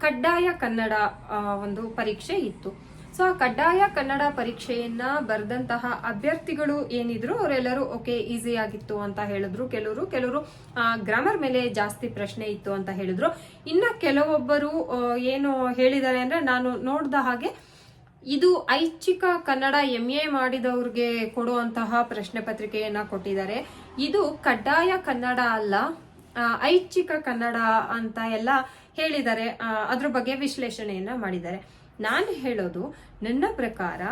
ಕಡ್ಡಾಯ ಕನ್ನಡ ಒಂದು ಪರೀಕ್ಷೆ ಇತ್ತು. ಸೊ, ಆ ಕಡ್ಡಾಯ ಕನ್ನಡ ಪರೀಕ್ಷೆಯನ್ನ ಬರೆದಂತಹ ಅಭ್ಯರ್ಥಿಗಳು ಏನಿದ್ರು ಅವರೆಲ್ಲರೂ, ಓಕೆ, ಈಸಿ ಆಗಿತ್ತು ಅಂತ ಹೇಳಿದ್ರು. ಕೆಲವರು ಕೆಲವರು ಗ್ರಾಮರ್ ಮೇಲೆ ಜಾಸ್ತಿ ಪ್ರಶ್ನೆ ಇತ್ತು ಅಂತ ಹೇಳಿದ್ರು. ಇನ್ನ ಕೆಲವೊಬ್ಬರು ಏನು ಹೇಳಿದ್ದಾರೆ ಅಂದ್ರೆ, ನಾನು ನೋಡ್ದ ಹಾಗೆ, ಇದು ಐಚ್ಛಿಕ ಕನ್ನಡ ಎಂ ಎ ಮಾಡಿದವ್ರಿಗೆ ಕೊಡುವಂತಹ ಪ್ರಶ್ನೆ ಪತ್ರಿಕೆಯನ್ನ ಕೊಟ್ಟಿದ್ದಾರೆ. ಇದು ಕಡ್ಡಾಯ ಕನ್ನಡ ಅಲ್ಲ ಐಚ್ಛಿಕ ಕನ್ನಡ ಅಂತ ಎಲ್ಲ ಹೇಳಿದ್ದಾರೆ ಅದ್ರ ಬಗ್ಗೆ ವಿಶ್ಲೇಷಣೆಯನ್ನ ಮಾಡಿದ್ದಾರೆ. ನಾನು ಹೇಳೋದು ನನ್ನ ಪ್ರಕಾರ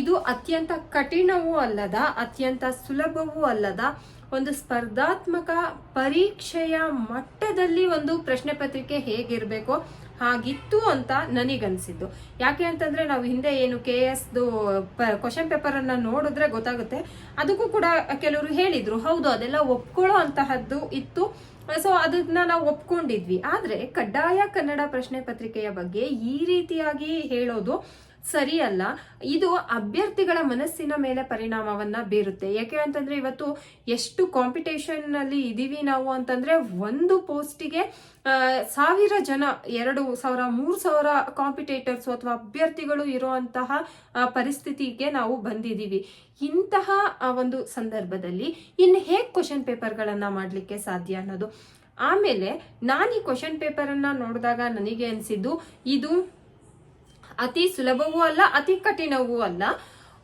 ಇದು ಅತ್ಯಂತ ಕಠಿಣವೂ ಅಲ್ಲದ, ಅತ್ಯಂತ ಸುಲಭವೂ ಅಲ್ಲದ ಒಂದು ಸ್ಪರ್ಧಾತ್ಮಕ ಪರೀಕ್ಷೆಯ ಮಟ್ಟದಲ್ಲಿ ಒಂದು ಪ್ರಶ್ನೆ ಪತ್ರಿಕೆ ಹೇಗಿರ್ಬೇಕು, ಹಾಗಿತ್ತು ಅಂತ ನನಗನ್ಸಿದ್ದು. ಯಾಕೆ ಅಂತಂದ್ರೆ ನಾವು ಹಿಂದೆ ಏನು ಕೆ ಎಸ್ದು ಕ್ವಶನ್ ಪೇಪರ್ ಅನ್ನ ನೋಡಿದ್ರೆ ಗೊತ್ತಾಗುತ್ತೆ. ಅದಕ್ಕೂ ಕೂಡ ಕೆಲವರು ಹೇಳಿದ್ರು, ಹೌದು, ಅದೆಲ್ಲ ಒಪ್ಕೊಳ್ಳೋ ಅಂತಹದ್ದು ಇತ್ತು. ಸೊ ಅದನ್ನ ನಾವು ಒಪ್ಕೊಂಡಿದ್ವಿ. ಆದ್ರೆ ಕಡ್ಡಾಯ ಕನ್ನಡ ಪ್ರಶ್ನೆ ಪತ್ರಿಕೆಯ ಬಗ್ಗೆ ಈ ರೀತಿಯಾಗಿ ಹೇಳೋದು ಸರಿಯಲ್ಲ. ಇದು ಅಭ್ಯರ್ಥಿಗಳ ಮನಸ್ಸಿನ ಮೇಲೆ ಪರಿಣಾಮವನ್ನ ಬೀರುತ್ತೆ. ಯಾಕೆ ಅಂತಂದ್ರೆ ಇವತ್ತು ಎಷ್ಟು ಕಾಂಪಿಟೇಷನ್ನಲ್ಲಿ ಇದೀವಿ ನಾವು ಅಂತಂದ್ರೆ ಒಂದು ಪೋಸ್ಟಿಗೆ ಸಾವಿರ ಜನ, ಎರಡು ಸಾವಿರ, ಮೂರು ಸಾವಿರ ಕಾಂಪಿಟೇಟರ್ಸ್ ಅಥವಾ ಅಭ್ಯರ್ಥಿಗಳು ಇರುವಂತಹ ಪರಿಸ್ಥಿತಿಗೆ ನಾವು ಬಂದಿದ್ದೀವಿ ಇಂತಹ ಒಂದು ಸಂದರ್ಭದಲ್ಲಿ ಇನ್ನು ಹೇಗೆ ಕ್ವಶನ್ ಪೇಪರ್ಗಳನ್ನ ಮಾಡಲಿಕ್ಕೆ ಸಾಧ್ಯ ಅನ್ನೋದು. ಆಮೇಲೆ ನಾನು ಈ ಕ್ವಶನ್ ಪೇಪರ್ ಅನ್ನ ನೋಡಿದಾಗ ನನಗೆ ಅನಿಸಿದ್ದು, ಇದು ಅತಿ ಸುಲಭವೂ ಅಲ್ಲ, ಅತಿ ಕಠಿಣವೂ ಅಲ್ಲ.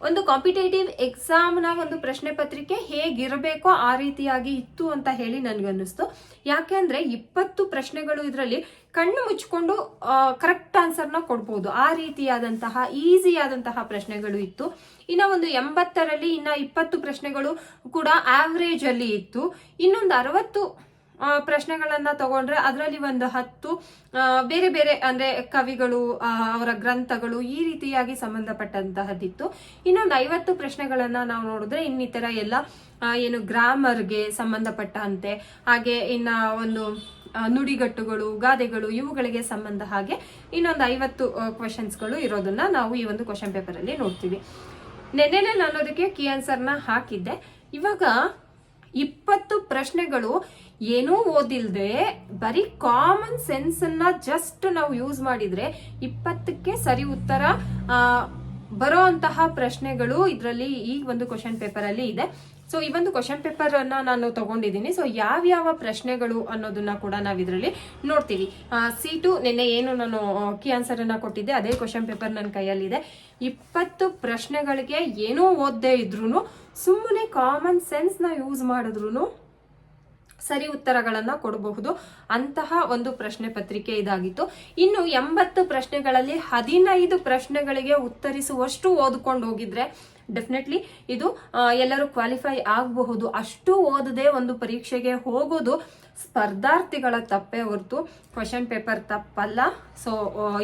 ಒಂದು ಕಾಂಪಿಟೇಟಿವ್ ಎಕ್ಸಾಮ್ನ ಒಂದು ಪ್ರಶ್ನೆ ಪತ್ರಿಕೆ ಹೇಗಿರಬೇಕೋ ಆ ರೀತಿಯಾಗಿ ಇತ್ತು ಅಂತ ಹೇಳಿ ನನ್ಗನ್ನಿಸ್ತು. ಯಾಕೆಂದ್ರೆ ಇಪ್ಪತ್ತು ಪ್ರಶ್ನೆಗಳು ಇದರಲ್ಲಿ ಕಣ್ಣು ಮುಚ್ಕೊಂಡು ಕರೆಕ್ಟ್ ಆನ್ಸರ್ನ ಕೊಡ್ಬೋದು. ಆ ರೀತಿಯಾದಂತಹ ಈಸಿ ಆದಂತಹ ಪ್ರಶ್ನೆಗಳು ಇತ್ತು. ಇನ್ನು ಒಂದು ಎಂಬತ್ತರಲ್ಲಿ ಇನ್ನ ಇಪ್ಪತ್ತು ಪ್ರಶ್ನೆಗಳು ಕೂಡ ಆವ್ರೇಜಲ್ಲಿ ಇತ್ತು. ಇನ್ನೊಂದು ಅರವತ್ತು ಪ್ರಶ್ನೆಗಳನ್ನ ತಗೊಂಡ್ರೆ ಅದರಲ್ಲಿ ಒಂದು ಹತ್ತು ಬೇರೆ ಬೇರೆ ಅಂದ್ರೆ ಕವಿಗಳು ಅವರ ಗ್ರಂಥಗಳು ಈ ರೀತಿಯಾಗಿ ಸಂಬಂಧಪಟ್ಟಂತಹದ್ದಿತ್ತು. ಇನ್ನೊಂದು ಐವತ್ತು ಪ್ರಶ್ನೆಗಳನ್ನ ನಾವು ನೋಡಿದ್ರೆ ಇನ್ನಿತರ ಎಲ್ಲ ಏನು ಗ್ರಾಮರ್ಗೆ ಸಂಬಂಧಪಟ್ಟಂತೆ, ಹಾಗೆ ಇನ್ನ ಒಂದು ನುಡಿಗಟ್ಟುಗಳು, ಗಾದೆಗಳು ಇವುಗಳಿಗೆ ಸಂಬಂಧ ಹಾಗೆ ಇನ್ನೊಂದು ಐವತ್ತು ಕ್ವಶನ್ಸ್ಗಳು ಇರೋದನ್ನ ನಾವು ಈ ಒಂದು ಕ್ವಶನ್ ಪೇಪರ್ ಅಲ್ಲಿ ನೋಡ್ತೀವಿ. ನೆನ್ನೆನೆ ನಾನು ಅದಕ್ಕೆ ಕೀ ಆನ್ಸರ್ನ ಹಾಕಿದ್ದೆ. ಇವಾಗ ಇಪ್ಪತ್ತು ಪ್ರಶ್ನೆಗಳು ಏನೂ ಓದಿಲ್ದೆ, ಬರೀ ಕಾಮನ್ ಸೆನ್ಸ್ ಅನ್ನ ಜಸ್ಟ್ ನಾವು ಯೂಸ್ ಮಾಡಿದ್ರೆ ಇಪ್ಪತ್ತಕ್ಕೆ ಸರಿ ಉತ್ತರ ಬರೋ ಅಂತಹ ಪ್ರಶ್ನೆಗಳು ಇದರಲ್ಲಿ ಈ ಒಂದು ಕ್ವಶನ್ ಪೇಪರ್ ಅಲ್ಲಿ ಇದೆ. ಸೊ ಈ ಒಂದು ಕ್ವಶನ್ ಪೇಪರ್ ಅನ್ನ ನಾನು ತಗೊಂಡಿದ್ದೀನಿ. ಸೊ ಯಾವ್ಯಾವ ಪ್ರಶ್ನೆಗಳು ಅನ್ನೋದನ್ನ ಕೂಡ ನಾವು ಇದರಲ್ಲಿ ನೋಡ್ತೀವಿ. ಸಿ ಟು ನಿನ್ನೆ ಏನು ನಾನು ಕಿ ಆನ್ಸರ್ ಅನ್ನ ಕೊಟ್ಟಿದ್ದೆ, ಅದೇ ಕ್ವಶನ್ ಪೇಪರ್ ನನ್ನ ಕೈಯಲ್ಲಿದೆ ಇಪ್ಪತ್ತು ಪ್ರಶ್ನೆಗಳಿಗೆ ಏನೂ ಓದದೇ ಇದ್ರು ಸುಮ್ಮನೆ ಕಾಮನ್ ಸೆನ್ಸ್ನ ಯೂಸ್ ಮಾಡಿದ್ರು ಸರಿ ಉತ್ತರಗಳನ್ನು ಕೊಡಬಹುದು. ಅಂತಹ ಒಂದು ಪ್ರಶ್ನೆ ಪತ್ರಿಕೆ ಇದಾಗಿತ್ತು. ಇನ್ನು ಎಂಬತ್ತು ಪ್ರಶ್ನೆಗಳಲ್ಲಿ ಹದಿನೈದು ಪ್ರಶ್ನೆಗಳಿಗೆ ಉತ್ತರಿಸುವಷ್ಟು ಓದ್ಕೊಂಡು ಹೋಗಿದ್ರೆ ಡೆಫಿನೆಟ್ಲಿ ಇದು ಎಲ್ಲರೂ ಕ್ವಾಲಿಫೈ ಆಗಬಹುದು. ಅಷ್ಟು ಓದದೆ ಒಂದು ಪರೀಕ್ಷೆಗೆ ಹೋಗೋದು ಸ್ಪರ್ಧಾರ್ಥಿಗಳ ತಪ್ಪೇ ಹೊರತು ಕ್ವಶನ್ ಪೇಪರ್ ತಪ್ಪಲ್ಲ. ಸೊ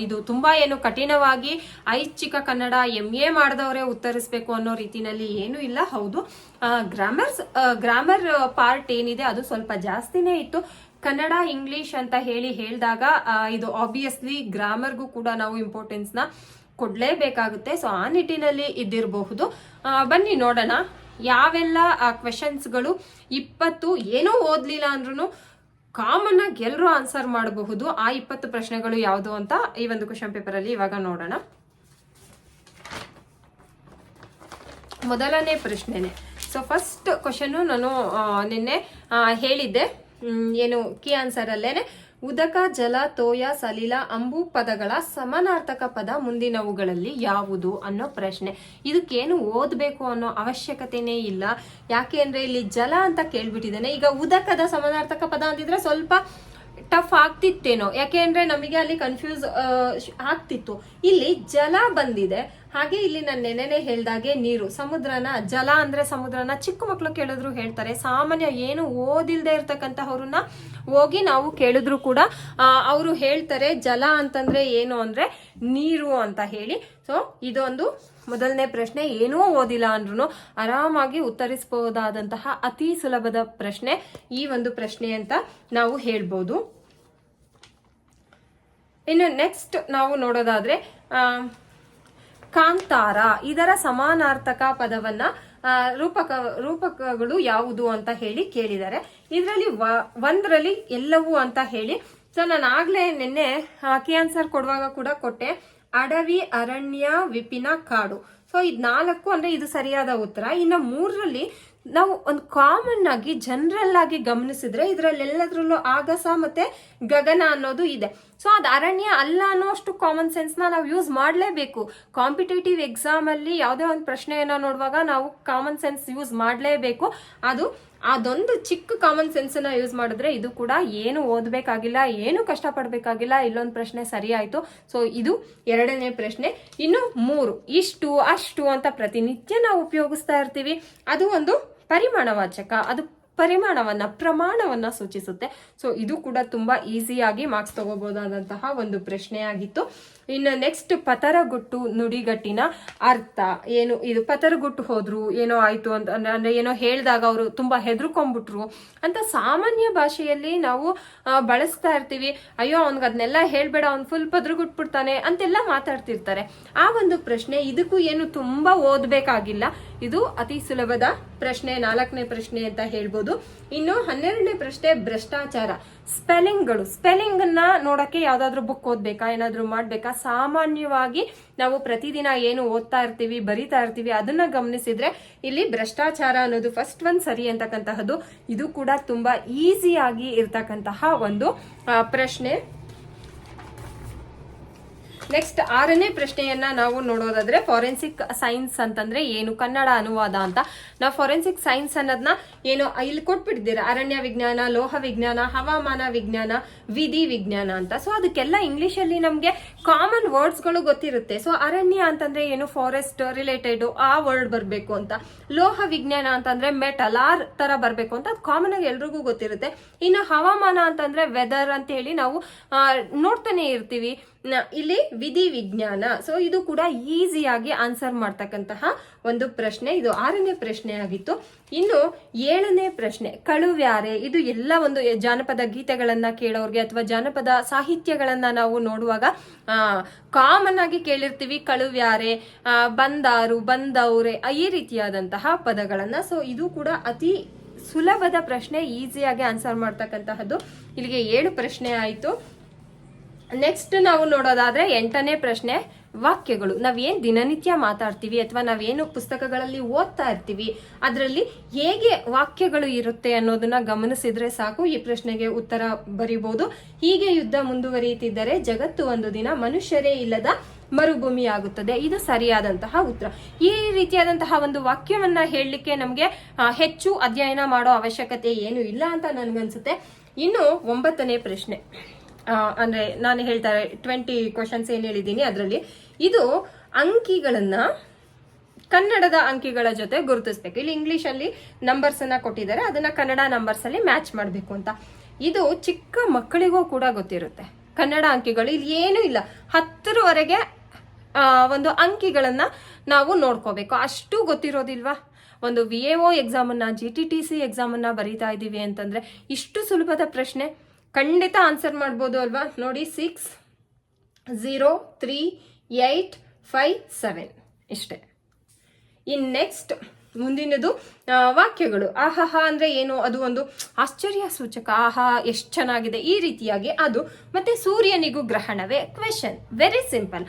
ಇದು ತುಂಬಾ ಏನು ಕಠಿಣವಾಗಿ ಐಚ್ಛಿಕ ಕನ್ನಡ ಎಂ ಎ ಮಾಡಿದವರೇ ಉತ್ತರಿಸಬೇಕು ಅನ್ನೋ ರೀತಿನಲ್ಲಿ ಏನೂ ಇಲ್ಲ. ಹೌದು. ಗ್ರಾಮರ್ಸ್ ಗ್ರಾಮರ್ ಪಾರ್ಟ್ ಏನಿದೆ ಅದು ಸ್ವಲ್ಪ ಜಾಸ್ತಿನೇ ಇತ್ತು. ಕನ್ನಡ ಇಂಗ್ಲಿಷ್ ಅಂತ ಹೇಳಿ ಹೇಳಿದಾಗ ಇದು ಆಬ್ವಿಯಸ್ಲಿ ಗ್ರಾಮರ್ಗೂ ಕೂಡ ನಾವು ಇಂಪಾರ್ಟೆನ್ಸ್ ಕೊಡಲೇಬೇಕಾಗುತ್ತೆ ಕೊಡ್ಲೇಬೇಕಾಗುತ್ತೆ. ಸೊ ಆ ನಿಟ್ಟಿನಲ್ಲಿ ಇದ್ದಿರಬಹುದು. ಬನ್ನಿ ನೋಡೋಣ. ಯಾವೆಲ್ಲ ಕ್ವೆಶನ್ಸ್ಗಳು ಇಪ್ಪತ್ತು ಏನೂ ಓದ್ಲಿಲ್ಲ ಅಂದ್ರೂ ಕಾಮನ್ ಆಗಿ ಎಲ್ಲರೂ ಆನ್ಸರ್ ಮಾಡಬಹುದು. ಆ ಇಪ್ಪತ್ತು ಪ್ರಶ್ನೆಗಳು ಯಾವುದು ಅಂತ ಈ ಒಂದು ಕ್ವಶನ್ ಪೇಪರ್ ಅಲ್ಲಿ ಇವಾಗ ನೋಡೋಣ. ಮೊದಲನೇ ಪ್ರಶ್ನೆನೆ. ಸೊ ಫಸ್ಟ್ ಕ್ವಶನ್ ನಾನು ನಿನ್ನೆ ಹೇಳಿದ್ದೆ. ಏನು ಕೀ ಆನ್ಸರ್ ಅಲ್ಲೇನೆ. ಉದಕ, ಜಲ, ತೋಯ, ಸಲಿಲ, ಅಂಬು ಪದಗಳ ಸಮಾನಾರ್ಥಕ ಪದ ಮುಂದಿನವುಗಳಲ್ಲಿ ಯಾವುದು ಅನ್ನೋ ಪ್ರಶ್ನೆ. ಇದಕ್ಕೇನು ಓದಬೇಕು ಅನ್ನೋ ಅವಶ್ಯಕತೆನೇ ಇಲ್ಲ. ಯಾಕೆ ಅಂದ್ರೆ ಇಲ್ಲಿ ಜಲ ಅಂತ ಕೇಳ್ಬಿಟ್ಟಿದ್ದೇನೆ. ಈಗ ಉದಕದ ಸಮಾನಾರ್ಥಕ ಪದ ಅಂದಿದ್ರೆ ಸ್ವಲ್ಪ ಟಫ್ ಆಗ್ತಿತ್ತೇನೋ. ಯಾಕೆ ಅಂದ್ರೆ ನಮಗೆ ಅಲ್ಲಿ ಕನ್ಫ್ಯೂಸ್ ಆಗ್ತಿತ್ತು. ಇಲ್ಲಿ ಜಲ ಬಂದಿದೆ. ಹಾಗೆ ಇಲ್ಲಿ ನಾನು ನೆನೆನೆ ಹೇಳ್ದಾಗೆ ನೀರು. ಸಮುದ್ರನ ಜಲ ಅಂದ್ರೆ ಸಮುದ್ರನ ಚಿಕ್ಕ ಮಕ್ಕಳು ಕೇಳಿದ್ರು ಹೇಳ್ತಾರೆ. ಸಾಮಾನ್ಯ ಏನು ಓದಿಲ್ದೆ ಇರ್ತಕ್ಕಂತಹವ್ರನ್ನ ಹೋಗಿ ನಾವು ಕೇಳಿದ್ರು ಕೂಡ ಅವರು ಹೇಳ್ತಾರೆ ಜಲ ಅಂತಂದ್ರೆ ಏನು ಅಂದ್ರೆ ನೀರು ಅಂತ ಹೇಳಿ. ಸೊ ಇದೊಂದು ಮೊದಲನೇ ಪ್ರಶ್ನೆ. ಏನೂ ಓದಿಲ್ಲ ಅಂದ್ರೂ ಆರಾಮಾಗಿ ಉತ್ತರಿಸಬಹುದಾದಂತಹ ಅತಿ ಸುಲಭದ ಪ್ರಶ್ನೆ ಈ ಒಂದು ಪ್ರಶ್ನೆ ಅಂತ ನಾವು ಹೇಳ್ಬೋದು. ಇನ್ನು ನೆಕ್ಸ್ಟ್ ನಾವು ನೋಡೋದಾದ್ರೆ ಕಾಂತಾರ ಇದರ ಸಮಾನಾರ್ಥಕ ಪದವನ್ನ ರೂಪಕ, ರೂಪಕಗಳು ಯಾವುದು ಅಂತ ಹೇಳಿ ಕೇಳಿದ್ದಾರೆ. ಇದರಲ್ಲಿ ಒಂದರಲ್ಲಿ ಎಲ್ಲವೂ ಅಂತ ಹೇಳಿ. ಸೊ ನಾನು ಆಗ್ಲೇ ನಿನ್ನೆ ಕೀ ಆನ್ಸರ್ ಕೊಡುವಾಗ ಕೂಡ ಕೊಟ್ಟೆ. ಅಡವಿ, ಅರಣ್ಯ, ವಿಪಿನ, ಕಾಡು. ಸೊ ಇದು ನಾಲ್ಕು ಅಂದ್ರೆ ಇದು ಸರಿಯಾದ ಉತ್ತರ. ಇನ್ನು ಮೂರರಲ್ಲಿ ನಾವು ಒಂದು ಕಾಮನ್ ಆಗಿ ಜನರಲ್ ಆಗಿ ಗಮನಿಸಿದ್ರೆ ಇದರಲ್ಲೆಲ್ಲದ್ರಲ್ಲೂ ಆಗಸ ಮತ್ತೆ ಗಗನ ಅನ್ನೋದು ಇದೆ. ಸೊ ಅದು ಅರಣ್ಯ ಅಲ್ಲ ಅನ್ನೋ ಅಷ್ಟು ಕಾಮನ್ ಸೆನ್ಸ್ನ ನಾವು ಯೂಸ್ ಮಾಡಲೇಬೇಕು. ಕಾಂಪಿಟೇಟಿವ್ ಎಕ್ಸಾಮ್ ಅಲ್ಲಿ ಯಾವುದೇ ಒಂದು ಪ್ರಶ್ನೆಯನ್ನು ನೋಡುವಾಗ ನಾವು ಕಾಮನ್ ಸೆನ್ಸ್ ಯೂಸ್ ಮಾಡಲೇಬೇಕು. ಅದು, ಅದೊಂದು ಚಿಕ್ಕ ಕಾಮನ್ ಸೆನ್ಸನ್ನು ಯೂಸ್ ಮಾಡಿದ್ರೆ ಇದು ಕೂಡ ಏನು ಓದಬೇಕಾಗಿಲ್ಲ, ಏನು ಕಷ್ಟಪಡಬೇಕಾಗಿಲ್ಲ, ಇಲ್ಲೊಂದು ಪ್ರಶ್ನೆ ಸರಿ ಆಯ್ತು ಸೊ ಇದು ಎರಡನೇ ಪ್ರಶ್ನೆ. ಇನ್ನು ಮೂರು, ಇಷ್ಟು, ಅಷ್ಟು ಅಂತ ಪ್ರತಿನಿತ್ಯ ನಾವು ಉಪಯೋಗಿಸ್ತಾ ಇರ್ತೀವಿ. ಅದು ಒಂದು ಪರಿಮಾಣವಾಚಕ ಅದು ಪರಿಮಾಣವನ್ನ ಪ್ರಮಾಣವನ್ನ ಸೂಚಿಸುತ್ತೆ. ಸೊ ಇದು ಕೂಡ ತುಂಬಾ ಈಸಿಯಾಗಿ ಮಾರ್ಕ್ಸ್ ತಗೋಬಹುದಾದಂತಹ ಒಂದು ಪ್ರಶ್ನೆಯಾಗಿತ್ತು. ಇನ್ನು ನೆಕ್ಸ್ಟ್ ಪತರಗುಟ್ಟು ನುಡಿಗಟ್ಟಿನ ಅರ್ಥ. ಏನು, ಇದು ಪತರಗುಟ್ಟು ಹೋದ್ರು, ಏನೋ ಆಯ್ತು ಅಂತ, ಅಂದ್ರೆ- ಏನೋ ಹೇಳಿದಾಗ ಅವರು ತುಂಬಾ ಹೆದರ್ಕೊಂಡ್ಬಿಟ್ರು ಅಂತ ಸಾಮಾನ್ಯ ಭಾಷೆಯಲ್ಲಿ ನಾವು ಬಳಸ್ತಾ ಇರ್ತೀವಿ. ಅಯ್ಯೋ ಅವ್ನಿಗೆ ಅದನ್ನೆಲ್ಲ ಹೇಳ್ಬೇಡ, ಅವ್ನು ಫುಲ್ ಪದರುಗುಟ್ಬಿಡ್ತಾನೆ ಅಂತೆಲ್ಲ ಮಾತಾಡ್ತಿರ್ತಾರೆ. ಆ ಒಂದು ಪ್ರಶ್ನೆ ಇದಕ್ಕೂ ಏನು ತುಂಬಾ ಓದ್ಬೇಕಾಗಿಲ್ಲ. ಇದು ಅತಿ ಸುಲಭದ ಪ್ರಶ್ನೆ, ನಾಲ್ಕನೇ ಪ್ರಶ್ನೆ ಅಂತ ಹೇಳ್ಬೋದು. ಇನ್ನು ಹನ್ನೆರಡನೇ ಪ್ರಶ್ನೆ ಭ್ರಷ್ಟಾಚಾರ. ಸ್ಪೆಲ್ಲಿಂಗ್ಗಳು. ಸ್ಪೆಲ್ಲಿಂಗ್ ಅನ್ನ ನೋಡಕ್ಕೆ ಯಾವ್ದಾದ್ರು ಬುಕ್ ಓದ್ಬೇಕಾ, ಏನಾದ್ರು ಮಾಡ್ಬೇಕಾ? ಸಾಮಾನ್ಯವಾಗಿ ನಾವು ಪ್ರತಿದಿನ ಏನು ಓದ್ತಾ ಇರ್ತೀವಿ, ಬರಿತಾ ಇರ್ತೀವಿ, ಅದನ್ನ ಗಮನಿಸಿದ್ರೆ ಇಲ್ಲಿ ಭ್ರಷ್ಟಾಚಾರ ಅನ್ನೋದು ಫಸ್ಟ್ ಒನ್ ಸರಿ ಅಂತಕ್ಕಂತಹದ್ದು. ಇದು ಕೂಡ ತುಂಬಾ ಈಸಿಯಾಗಿ ಇರ್ತಕ್ಕಂತಹ ಒಂದು ಪ್ರಶ್ನೆ. ನೆಕ್ಸ್ಟ್ ಆರನೇ ಪ್ರಶ್ನೆಯನ್ನ ನಾವು ನೋಡೋದಾದ್ರೆ ಫಾರೆನ್ಸಿಕ್ ಸೈನ್ಸ್ ಅಂತಂದ್ರೆ ಏನು? ಕನ್ನಡ ಅನುವಾದ ಅಂತ. ನಾವು ಫಾರೆನ್ಸಿಕ್ ಸೈನ್ಸ್ ಅನ್ನೋದನ್ನ ಏನು? ಇಲ್ಲಿ ಕೊಟ್ಬಿಟ್ಟಿದ್ದೀರಾ? ಅರಣ್ಯ ವಿಜ್ಞಾನ, ಲೋಹ ವಿಜ್ಞಾನ, ಹವಾಮಾನ ವಿಜ್ಞಾನ, ವಿಧಿ ವಿಜ್ಞಾನ ಅಂತ. ಸೊ ಅದಕ್ಕೆಲ್ಲ ಇಂಗ್ಲಿಷ್ ಅಲ್ಲಿ ನಮಗೆ ಕಾಮನ್ ವರ್ಡ್ಸ್ಗಳು ಗೊತ್ತಿರುತ್ತೆ. ಸೊ ಅರಣ್ಯ ಅಂತಂದ್ರೆ ಏನು? ಫಾರೆಸ್ಟ್ ರಿಲೇಟೆಡ್ ಆ ವರ್ಡ್ ಬರಬೇಕು ಅಂತ. ಲೋಹ ವಿಜ್ಞಾನ ಅಂತಂದ್ರೆ ಮೆಟಲ್ ಆರ್ ತರ ಬರಬೇಕು ಅಂತ. ಅದು ಕಾಮನ್ ಆಗಿ ಎಲ್ರಿಗೂ ಗೊತ್ತಿರುತ್ತೆ. ಇನ್ನು ಹವಾಮಾನ ಅಂತಂದ್ರೆ ವೆದರ್ ಅಂತ ಹೇಳಿ ನಾವು ನೋಡ್ತಾನೆ ಇರ್ತೀವಿ. ಇಲ್ಲಿ ವಿಧಿ ವಿಜ್ಞಾನ. ಸೊ ಇದು ಕೂಡ ಈಸಿಯಾಗಿ ಆನ್ಸರ್ ಮಾಡ್ತಕ್ಕಂತಹ ಒಂದು ಪ್ರಶ್ನೆ. ಇದು ಆರನೇ ಪ್ರಶ್ನೆ ಆಗಿತ್ತು. ಇನ್ನು ಏಳನೇ ಪ್ರಶ್ನೆ, ಕಳುವ್ಯಾರೆ. ಇದು ಎಲ್ಲ ಒಂದು ಜಾನಪದ ಗೀತೆಗಳನ್ನ ಕೇಳೋರ್ಗೆ ಅಥವಾ ಜಾನಪದ ಸಾಹಿತ್ಯಗಳನ್ನ ನಾವು ನೋಡುವಾಗ ಕಾಮನ್ ಆಗಿ ಕೇಳಿರ್ತೀವಿ ಕಳುವ್ಯಾರೆ ಬಂದಾರು, ಬಂದವ್ರೆ, ಈ ರೀತಿಯಾದಂತಹ ಪದಗಳನ್ನ. ಸೊ ಇದು ಕೂಡ ಅತಿ ಸುಲಭದ ಪ್ರಶ್ನೆ ಈಸಿಯಾಗಿ ಆನ್ಸರ್ ಮಾಡ್ತಕ್ಕಂತಹದ್ದು. ಇಲ್ಲಿಗೆ ಏಳು ಪ್ರಶ್ನೆ ಆಯಿತು. ನೆಕ್ಸ್ಟ್ ನಾವು ನೋಡೋದಾದ್ರೆ ಎಂಟನೇ ಪ್ರಶ್ನೆ, ವಾಕ್ಯಗಳು. ನಾವೇನು ದಿನನಿತ್ಯ ಮಾತಾಡ್ತೀವಿ ಅಥವಾ ನಾವೇನು ಪುಸ್ತಕಗಳಲ್ಲಿ ಓದ್ತಾ ಇರ್ತೀವಿ, ಅದರಲ್ಲಿ ಹೇಗೆ ವಾಕ್ಯಗಳು ಇರುತ್ತೆ ಅನ್ನೋದನ್ನ ಗಮನಿಸಿದ್ರೆ ಸಾಕು. ಈ ಪ್ರಶ್ನೆಗೆ ಉತ್ತರ ಬರೀಬಹುದು ಹೀಗೆ ಯುದ್ಧ ಮುಂದುವರಿಯುತ್ತಿದ್ದರೆ ಜಗತ್ತು ಒಂದು ದಿನ ಮನುಷ್ಯರೇ ಇಲ್ಲದ ಮರುಭೂಮಿ ಆಗುತ್ತದೆ ಇದು ಸರಿಯಾದಂತಹ ಉತ್ತರ. ಈ ರೀತಿಯಾದಂತಹ ಒಂದು ವಾಕ್ಯವನ್ನ ಹೇಳಲಿಕ್ಕೆ ನಮಗೆ ಹೆಚ್ಚು ಅಧ್ಯಯನ ಮಾಡೋ ಅವಶ್ಯಕತೆ ಏನು ಇಲ್ಲ ಅಂತ ನನ್ಗನ್ಸುತ್ತೆ. ಇನ್ನು ಒಂಬತ್ತನೇ ಪ್ರಶ್ನೆ. ಅಂದ್ರೆ ನಾನು ಹೇಳ್ತಾರೆ ಟ್ವೆಂಟಿ ಕ್ವಶನ್ಸ್ ಏನ್ ಹೇಳಿದ್ದೀನಿ ಅದರಲ್ಲಿ. ಇದು ಅಂಕಿಗಳನ್ನ ಕನ್ನಡದ ಅಂಕಿಗಳ ಜೊತೆ ಗುರುತಿಸ್ಬೇಕು. ಇಲ್ಲಿ ಇಂಗ್ಲಿಷ್ ಅಲ್ಲಿ ನಂಬರ್ಸ್ ಅನ್ನ ಕೊಟ್ಟಿದ್ದಾರೆ. ಅದನ್ನ ಕನ್ನಡ ನಂಬರ್ಸ್ ಅಲ್ಲಿ ಮ್ಯಾಚ್ ಮಾಡಬೇಕು ಅಂತ. ಇದು ಚಿಕ್ಕ ಮಕ್ಕಳಿಗೂ ಕೂಡ ಗೊತ್ತಿರುತ್ತೆ. ಕನ್ನಡ ಅಂಕಿಗಳು ಇಲ್ಲಿ ಏನೂ ಇಲ್ಲ. ಹತ್ತರವರೆಗೆ ಒಂದು ಅಂಕಿಗಳನ್ನ ನಾವು ನೋಡ್ಕೋಬೇಕು. ಅಷ್ಟು ಗೊತ್ತಿರೋದಿಲ್ವಾ? ಒಂದು ವಿ ಎ ಒ ಎಕ್ಸಾಮನ್ನ ಜಿ ಟಿ ಟಿ ಸಿ ಎಕ್ಸಾಮನ್ನ ಬರೀತಾ ಇದ್ದೀವಿ ಅಂತಂದ್ರೆ ಇಷ್ಟು ಸುಲಭದ ಪ್ರಶ್ನೆ. ಖಂಡಿತ ಆನ್ಸರ್ ಮಾಡ್ಬೋದು ಅಲ್ವಾ? ನೋಡಿ six zero three eight five seven ಇಷ್ಟೇ. ಇನ್ ನೆಕ್ಸ್ಟ್ ಮುಂದಿನದು ವಾಕ್ಯಗಳು. ಆಹಾಹ ಅಂದ್ರೆ ಏನು? ಅದು ಒಂದು ಆಶ್ಚರ್ಯ ಸೂಚಕ ಆಹಾ, ಎಷ್ಟು ಚೆನ್ನಾಗಿದೆ. ಈ ರೀತಿಯಾಗಿ ಅದು. ಮತ್ತೆ ಸೂರ್ಯನಿಗೂ ಗ್ರಹಣವೇ? ಕ್ವೆಶನ್ ವೆರಿ ಸಿಂಪಲ್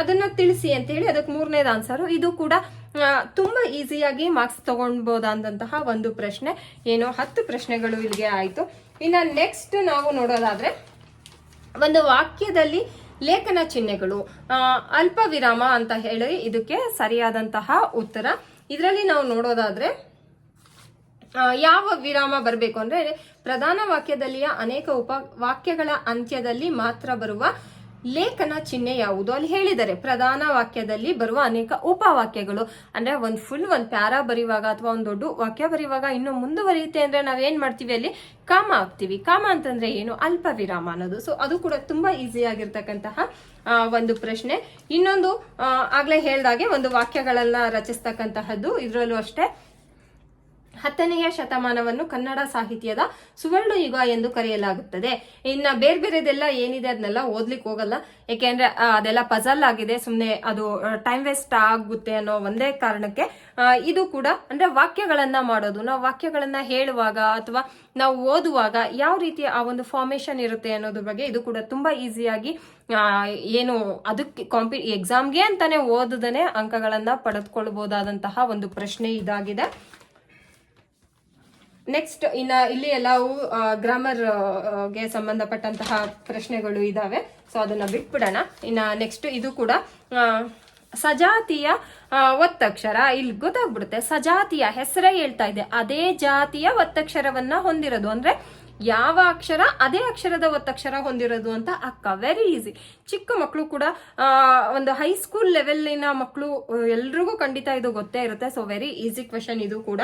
ಅದನ್ನು ತಿಳಿಸಿ ಅಂತ ಹೇಳಿ ಅದಕ್ಕೆ ಮೂರನೇದು ಆನ್ಸರು ಇದು ಕೂಡ ತುಂಬ ತುಂಬಾ ಈಸಿಯಾಗಿ ಮಾರ್ಕ್ಸ್ ತಗೊಳ್ಬೋದಾದಂತಹ ಒಂದು ಪ್ರಶ್ನೆ. ಏನು? ಹತ್ತು ಪ್ರಶ್ನೆಗಳು ಇಲ್ಲಿಗೆ ಆಯ್ತು. ಇನ್ನ ನೆಕ್ಸ್ಟ್ ನಾವು ನೋಡೋದಾದ್ರೆ ಒಂದು ವಾಕ್ಯದಲ್ಲಿ ಲೇಖನ ಚಿಹ್ನೆಗಳು ಅಲ್ಪ ವಿರಾಮ ಅಂತ ಹೇಳಿ ಇದಕ್ಕೆ ಸರಿಯಾದಂತಹ ಉತ್ತರ. ಇದರಲ್ಲಿ ನಾವು ನೋಡೋದಾದ್ರೆ ಯಾವ ವಿರಾಮ ಬರಬೇಕು ಅಂದ್ರೆ ಪ್ರಧಾನ ವಾಕ್ಯದಲ್ಲಿಯ ಅನೇಕ ಉಪ ವಾಕ್ಯಗಳ ಅಂತ್ಯದಲ್ಲಿ ಮಾತ್ರ ಬರುವ ಲೇಖನ ಚಿಹ್ನೆ ಯಾವುದು ಅಲ್ಲಿ ಹೇಳಿದ್ದಾರೆ ಪ್ರಧಾನ ವಾಕ್ಯದಲ್ಲಿ ಬರುವ ಅನೇಕ ಉಪವಾಕ್ಯಗಳು. ಅಂದ್ರೆ ಒಂದು ಫುಲ್ ಒಂದು ಪ್ಯಾರಾ ಬರೆಯುವಾಗ ಅಥವಾ ಒಂದು ದೊಡ್ಡ ವಾಕ್ಯ ಬರೆಯುವಾಗ ಇನ್ನು ಮುಂದುವರಿಯುತ್ತೆ ಅಂದ್ರೆ ನಾವೇನ್ ಮಾಡ್ತೀವಿ ಅಲ್ಲಿ? ಕಾಮ ಹಾಕ್ತಿವಿ. ಕಾಮ ಅಂತಂದ್ರೆ ಏನು? ಅಲ್ಪ ವಿರಾಮ ಅನ್ನೋದು. ಸೊ ಅದು ಕೂಡ ತುಂಬಾ ಈಸಿ ಆಗಿರ್ತಕ್ಕಂತಹ ಒಂದು ಪ್ರಶ್ನೆ. ಇನ್ನೊಂದು ಆಗ್ಲೇ ಹೇಳ್ದಾಗೆ ಒಂದು ವಾಕ್ಯಗಳನ್ನ ರಚಿಸ್ತಕ್ಕಂತಹದ್ದು ಇದರಲ್ಲೂ ಅಷ್ಟೇ. ಹತ್ತನೆಯ ಶತಮಾನವನ್ನು ಕನ್ನಡ ಸಾಹಿತ್ಯದ ಸುವರ್ಣ ಯುಗ ಎಂದು ಕರೆಯಲಾಗುತ್ತದೆ. ಇನ್ನ ಬೇರೆ ಬೇರೆದೆಲ್ಲ ಏನಿದೆ ಅದನ್ನೆಲ್ಲ ಓದ್ಲಿಕ್ಕೆ ಹೋಗಲ್ಲ. ಯಾಕೆಂದ್ರೆ ಅದೆಲ್ಲ ಪಜಲ್ ಆಗಿದೆ. ಸುಮ್ಮನೆ ಅದು ಟೈಮ್ ವೇಸ್ಟ್ ಆಗುತ್ತೆ ಅನ್ನೋ ಒಂದೇ ಕಾರಣಕ್ಕೆ ಇದು ಕೂಡ, ಅಂದ್ರೆ ವಾಕ್ಯಗಳನ್ನ ಮಾಡೋದು. ನಾವು ವಾಕ್ಯಗಳನ್ನ ಹೇಳುವಾಗ ಅಥವಾ ನಾವು ಓದುವಾಗ ಯಾವ ರೀತಿ ಆ ಒಂದು ಫಾರ್ಮೇಶನ್ ಇರುತ್ತೆ ಅನ್ನೋದ್ರ ಬಗ್ಗೆ ಇದು ಕೂಡ ತುಂಬಾ ಈಸಿಯಾಗಿ ಏನು ಅದಕ್ಕೆ ಕಾಂಪಿ ಎಕ್ಸಾಮ್ಗೆ ಅಂತಾನೆ ಓದದನೆ ಅಂಕಗಳನ್ನ ಪಡೆದುಕೊಳ್ಬಹುದಾದಂತಹ ಒಂದು ಪ್ರಶ್ನೆ ಇದಾಗಿದೆ. ನೆಕ್ಸ್ಟ್ ಇನ್ನ ಇಲ್ಲಿ ಎಲ್ಲವೂ ಗ್ರಾಮರ್ಗೆ ಸಂಬಂಧಪಟ್ಟಂತಹ ಪ್ರಶ್ನೆಗಳು ಇದಾವೆ. ಸೊ ಅದನ್ನ ಬಿಟ್ಬಿಡೋಣ. ಇನ್ನ ನೆಕ್ಸ್ಟ್ ಇದು ಕೂಡ ಸಜಾತಿಯ ಒತ್ತಕ್ಷರ. ಇಲ್ಲಿ ಗೊತ್ತಾಗ್ಬಿಡುತ್ತೆ. ಸಜಾತಿಯ ಹೆಸರೇ ಹೇಳ್ತಾ ಇದೆ. ಅದೇ ಜಾತಿಯ ಒತ್ತಕ್ಷರವನ್ನ ಹೊಂದಿರೋದು. ಅಂದ್ರೆ ಯಾವ ಅಕ್ಷರ ಅದೇ ಅಕ್ಷರದ ಒತ್ತಕ್ಷರ ಹೊಂದಿರೋದು ಅಂತ ಅಕ್ಕ. ವೆರಿ ಈಸಿ ಚಿಕ್ಕ ಮಕ್ಕಳು ಕೂಡ ಒಂದು ಹೈಸ್ಕೂಲ್ ಲೆವೆಲ್ಲಿನ ಮಕ್ಕಳು ಎಲ್ರಿಗೂ ಖಂಡಿತ ಇದು ಗೊತ್ತೇ ಇರುತ್ತೆ. ಸೊ ವೆರಿ ಈಸಿ ಕ್ವೆಶನ್ ಇದು ಕೂಡ.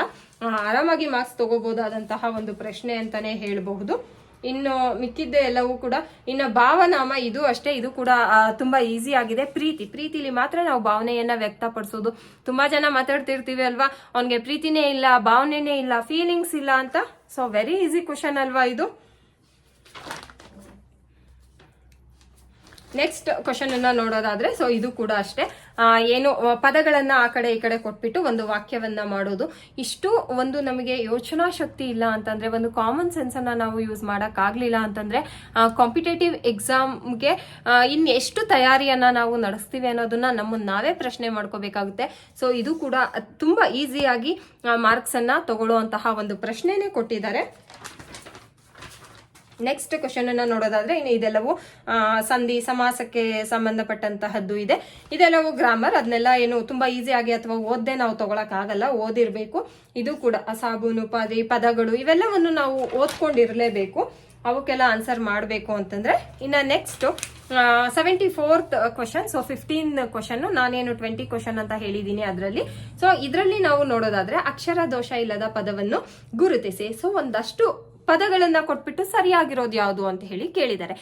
ಆರಾಮಾಗಿ ಮಾರ್ಕ್ಸ್ ತಗೋಬಹುದಾದಂತಹ ಒಂದು ಪ್ರಶ್ನೆ ಅಂತಾನೆ ಹೇಳಬಹುದು. ಇನ್ನು ಮಿಕ್ಕಿದ್ದೆ ಎಲ್ಲವೂ ಕೂಡ, ಇನ್ನು ಭಾವನಾಮ ಇದು ಅಷ್ಟೇ. ಇದು ಕೂಡ ತುಂಬಾ ಈಸಿ ಆಗಿದೆ. ಪ್ರೀತಿ. ಪ್ರೀತಿಲಿ ಮಾತ್ರ ನಾವು ಭಾವನೆಯನ್ನ ವ್ಯಕ್ತಪಡಿಸೋದು. ತುಂಬಾ ಜನ ಮಾತಾಡ್ತಿರ್ತೀವಿ ಅಲ್ವಾ? ಅವ್ನಿಗೆ ಪ್ರೀತಿನೇ ಇಲ್ಲ, ಭಾವನೆನೇ ಇಲ್ಲ ಫೀಲಿಂಗ್ಸ್ ಇಲ್ಲ ಅಂತ ಸೊ ವೆರಿ ಈಸಿ ಕ್ವಶನ್ ಅಲ್ವಾ ಇದು. ನೆಕ್ಸ್ಟ್ ಕ್ವಶನ್ ಅನ್ನ ನೋಡೋದಾದ್ರೆ ಸೊ ಇದು ಕೂಡ ಅಷ್ಟೇ. ಏನು ಪದಗಳನ್ನ ಆ ಕಡೆ ಈ ಕಡೆ ಕೊಟ್ಬಿಟ್ಟು ಒಂದು ವಾಕ್ಯವನ್ನ ಮಾಡೋದು. ಇಷ್ಟು ಒಂದು ನಮಗೆ ಯೋಚನಾ ಶಕ್ತಿ ಇಲ್ಲ ಅಂತಂದ್ರೆ, ಒಂದು ಕಾಮನ್ ಸೆನ್ಸ್ ಅನ್ನ ನಾವು ಯೂಸ್ ಮಾಡಕ್ ಆಗ್ಲಿಲ್ಲ ಅಂತಂದ್ರೆ ಕಾಂಪಿಟೇಟಿವ್ ಎಕ್ಸಾಮ್ಗೆ ಇನ್ ಎಷ್ಟು ತಯಾರಿಯನ್ನ ನಾವು ನಡೆಸ್ತೀವಿ ಅನ್ನೋದನ್ನ ನಮ್ಮನ್ನ ನಾವೇ ಪ್ರಶ್ನೆ ಮಾಡ್ಕೋಬೇಕಾಗುತ್ತೆ. ಸೊ ಇದು ಕೂಡ ತುಂಬಾ ಈಸಿಯಾಗಿ ಮಾರ್ಕ್ಸ್ ಅನ್ನ ತಗೊಳ್ಳುವಂತಹ ಒಂದು ಪ್ರಶ್ನೆನೇ ಕೊಟ್ಟಿದ್ದಾರೆ. ನೆಕ್ಸ್ಟ್ ಕ್ವಶನ್ ಅನ್ನ ನೋಡೋದಾದ್ರೆ ಇನ್ನು ಇದೆಲ್ಲವೂ ಸಂಧಿ, ಸಮಾಸಕ್ಕೆ ಸಂಬಂಧಪಟ್ಟಂತಹದ್ದು ಇದೆ. ಇದೆಲ್ಲವೂ ಗ್ರಾಮರ್ ಅದನ್ನೆಲ್ಲ ಏನು ತುಂಬಾ ಈಸಿ ಆಗಿ ಅಥವಾ ಓದ್ದೆ ನಾವು ತಗೊಳಕ್ ಆಗಲ್ಲ, ಓದಿರ್ಬೇಕು. ಇದು ಕೂಡ ಸಾಬೂನು ಪದಿ ಪದಗಳು ಇವೆಲ್ಲವನ್ನು ನಾವು ಓದ್ಕೊಂಡಿರ್ಲೇಬೇಕು. ಅವಕ್ಕೆಲ್ಲ ಆನ್ಸರ್ ಮಾಡಬೇಕು ಅಂತಂದ್ರೆ, ಇನ್ನ next seventy fourth question so fifteen question ನಾನೇನು ಟ್ವೆಂಟಿ ಕ್ವಶನ್ ಅಂತ ಹೇಳಿದ್ದೀನಿ ಅದರಲ್ಲಿ. ಸೊ ಇದರಲ್ಲಿ ನಾವು ನೋಡೋದಾದ್ರೆ ಅಕ್ಷರ ದೋಷ ಇಲ್ಲದ ಪದವನ್ನು ಗುರುತಿಸಿ. ಸೊ ಒಂದಷ್ಟು ಪದಗಳನ್ನ ಕೊಟ್ಬಿಟ್ಟು ಸರಿಯಾಗಿರೋದು ಯಾವುದು ಅಂತ ಹೇಳಿ ಕೇಳಿದ್ದಾರೆ.